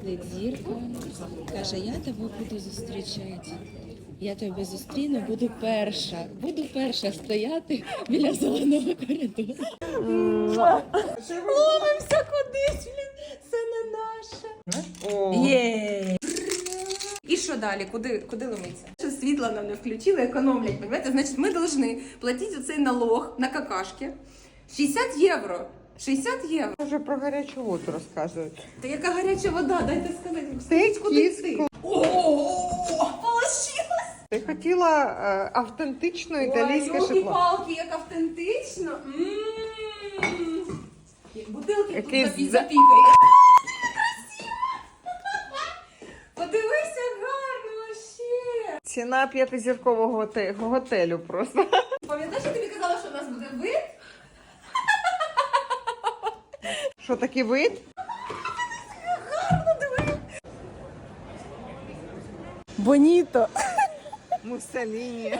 сидить зірка, каже, я тебе буду зустрічати. Я тебе зустріну, буду перша. Буду перша стояти біля зеленого коридору. Ловимося кудись, блін. Це не наше. Є. І що далі? Куди, куди ломиться? Що світло нам не включили, економлять, понимаєте? Значить, ми повинні платити оцей налог на какашки. 60 євро. 60 євро. Вже про гарячу воду розказують. Та яка гаряча вода, дайте сказати. Ти куди йти. Ого! Ти хотіла е, автентичне італійське шоколад. палки як автентично. Бутилки Який тут запі- за- запікає. Подивися, гарно вообще. Ціна п'ятизіркового готе- готелю просто. Пам'ятаєш, я тобі казала, що у нас буде вид? Що такий вид? Боніто. Муссоліні.